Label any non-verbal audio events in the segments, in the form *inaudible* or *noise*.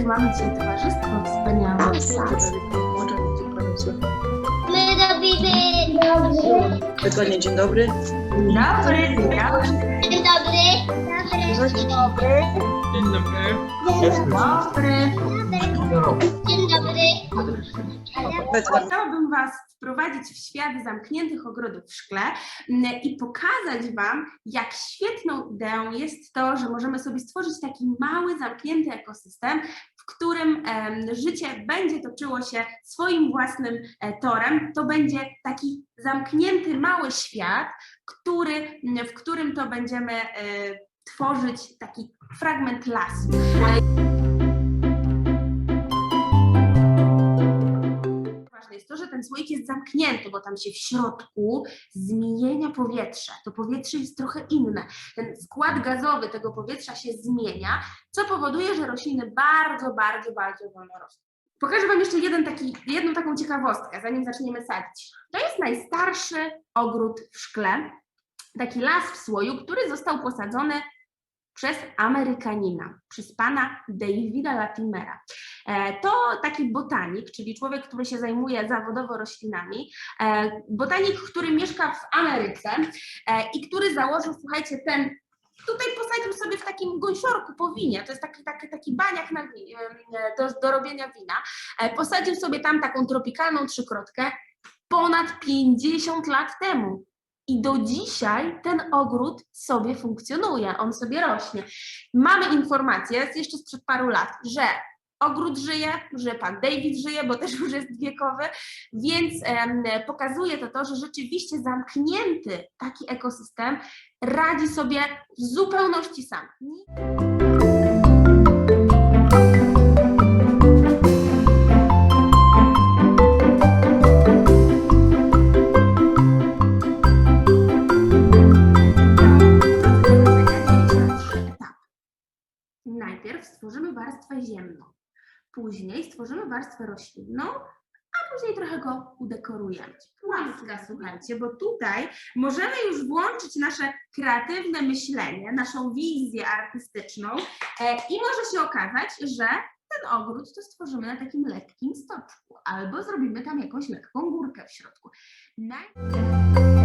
jakie mamy dzisiaj towarzystwo wspaniałe. My robimy... Dobry. Dokładnie, dzień dobry. Dzień dobry, dzień dobry. Dzień dobry. Dobry. Dobry. Dzień dobry. Dobry. Dzień dobry. Chciałabym Was wprowadzić w świat zamkniętych ogrodów w szkle i pokazać Wam, jak świetną ideą jest to, że możemy sobie stworzyć taki mały, zamknięty ekosystem, którym życie będzie toczyło się swoim własnym e, torem. To będzie taki zamknięty, mały świat, który, w którym to będziemy e, tworzyć taki fragment lasu. Jest zamknięty, bo tam się w środku zmienia powietrze. To powietrze jest trochę inne. Ten skład gazowy tego powietrza się zmienia, co powoduje, że rośliny bardzo, bardzo, bardzo wolno rosną. Pokażę Wam jeszcze jeden taki, jedną taką ciekawostkę, zanim zaczniemy sadzić. To jest najstarszy ogród w szkle, taki las w słoju, który został posadzony przez Amerykanina, przez pana Davida Latimera. E, To taki botanik, czyli człowiek, który się zajmuje zawodowo roślinami, e, botanik, który mieszka w Ameryce e, i który założył, słuchajcie, ten, tutaj posadził sobie w takim gąsiorku po winie, to jest taki, taki, taki baniak na do, do robienia wina, posadził sobie tam taką tropikalną trzykrotkę ponad 50 lat temu. I do dzisiaj ten ogród sobie funkcjonuje, on sobie rośnie. Mamy informację, jeszcze sprzed paru lat, że ogród żyje, że pan David żyje, bo też już jest wiekowy, więc em, pokazuje to to, że rzeczywiście zamknięty taki ekosystem radzi sobie w zupełności sam. Najpierw stworzymy warstwę ziemną, później stworzymy warstwę roślinną, a później trochę go udekorujemy. Łaska, słuchajcie, bo tutaj możemy już włączyć nasze kreatywne myślenie, naszą wizję artystyczną e, i może się okazać, że ten ogród to stworzymy na takim lekkim stoczku, albo zrobimy tam jakąś lekką górkę w środku. Naj-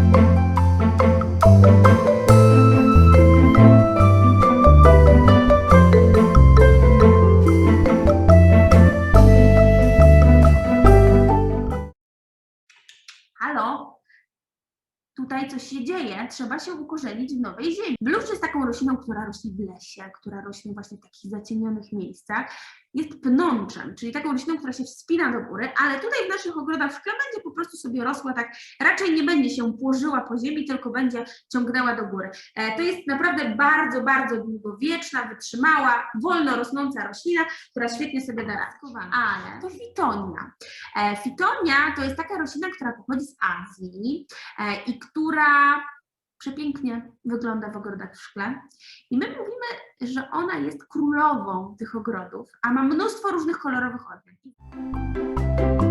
trzeba się ukorzenić w nowej ziemi. Bluszcz jest taką rośliną, która rośnie w lesie, która rośnie właśnie w takich zacienionych miejscach. Jest pnączem, czyli taką rośliną, która się wspina do góry, ale tutaj w naszych ogrodach w będzie po prostu sobie rosła tak, raczej nie będzie się płożyła po ziemi, tylko będzie ciągnęła do góry. E, To jest naprawdę bardzo, bardzo długowieczna, wytrzymała, wolno rosnąca roślina, która świetnie sobie da radę. Ale to fitonia. E, Fitonia to jest taka roślina, która pochodzi z Azji e, i która przepięknie wygląda w ogrodach w szkle. I my mówimy, że ona jest królową tych ogrodów, a ma mnóstwo różnych kolorowych odmian.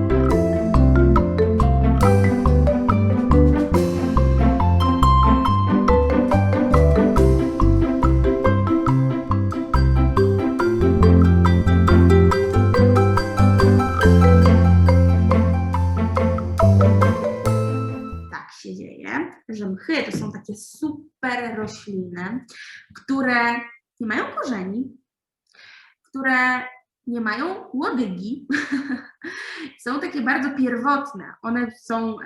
To są takie super rośliny, które nie mają korzeni, które nie mają łodygi, *laughs* są takie bardzo pierwotne. One są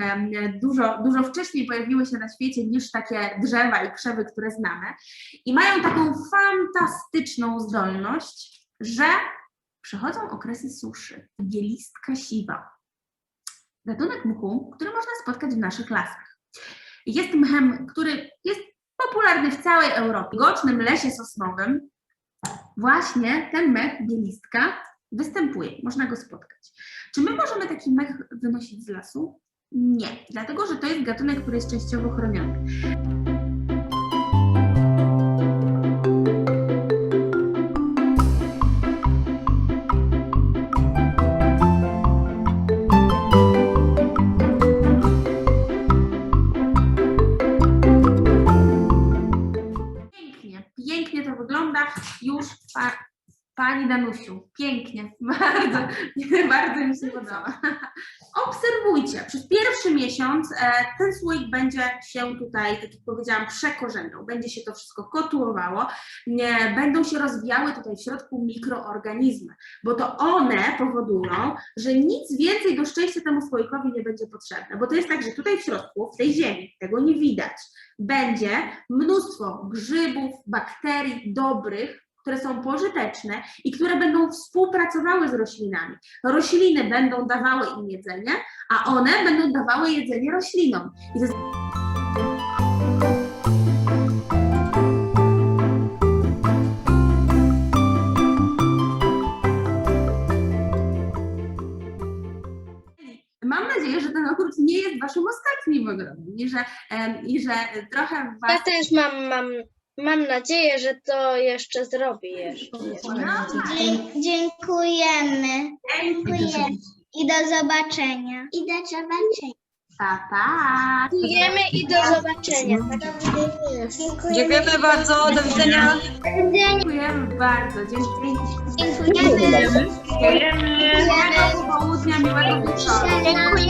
dużo, dużo wcześniej pojawiły się na świecie niż takie drzewa i krzewy, które znamy. I mają taką fantastyczną zdolność, że przechodzą okresy suszy. Bielistka siwa gatunek mchu, który można spotkać w naszych lasach. Jest mchem, który jest popularny w całej Europie. W gocznym lesie sosnowym właśnie ten mech bielistka występuje, można go spotkać. Czy my możemy taki mech wynosić z lasu? Nie, dlatego że to jest gatunek, który jest częściowo chroniony. Pani Danusiu, pięknie, *laughs* bardzo, *laughs* bardzo mi się podoba. *laughs* Obserwujcie, przez pierwszy miesiąc e, ten słoik będzie się tutaj, tak jak powiedziałam, przekorzeniał, będzie się to wszystko kotłowało, nie, będą się rozwijały tutaj w środku mikroorganizmy, bo to one powodują, że nic więcej do szczęścia temu słoikowi nie będzie potrzebne, bo to jest tak, że tutaj w środku, w tej ziemi, tego nie widać, będzie mnóstwo grzybów, bakterii dobrych, które są pożyteczne i które będą współpracowały z roślinami. Rośliny będą dawały im jedzenie, a one będą dawały jedzenie roślinom. Mam nadzieję, że ten ogród nie jest waszym ostatnim ogrodem i że, i że trochę was Ja też mam, mam, mam nadzieję, że to jeszcze zrobi jeszcze. Dzie- dziękujemy. Dziękujemy. I do zobaczenia. I do zobaczenia. Pa, pa. Dziękujemy i do zobaczenia. Dziękujemy bardzo, do widzenia. Dziękujemy bardzo. Dzięki. Dziękujemy. Miłego południa, miłego wieczoru. Dziękujemy. Dziękujemy.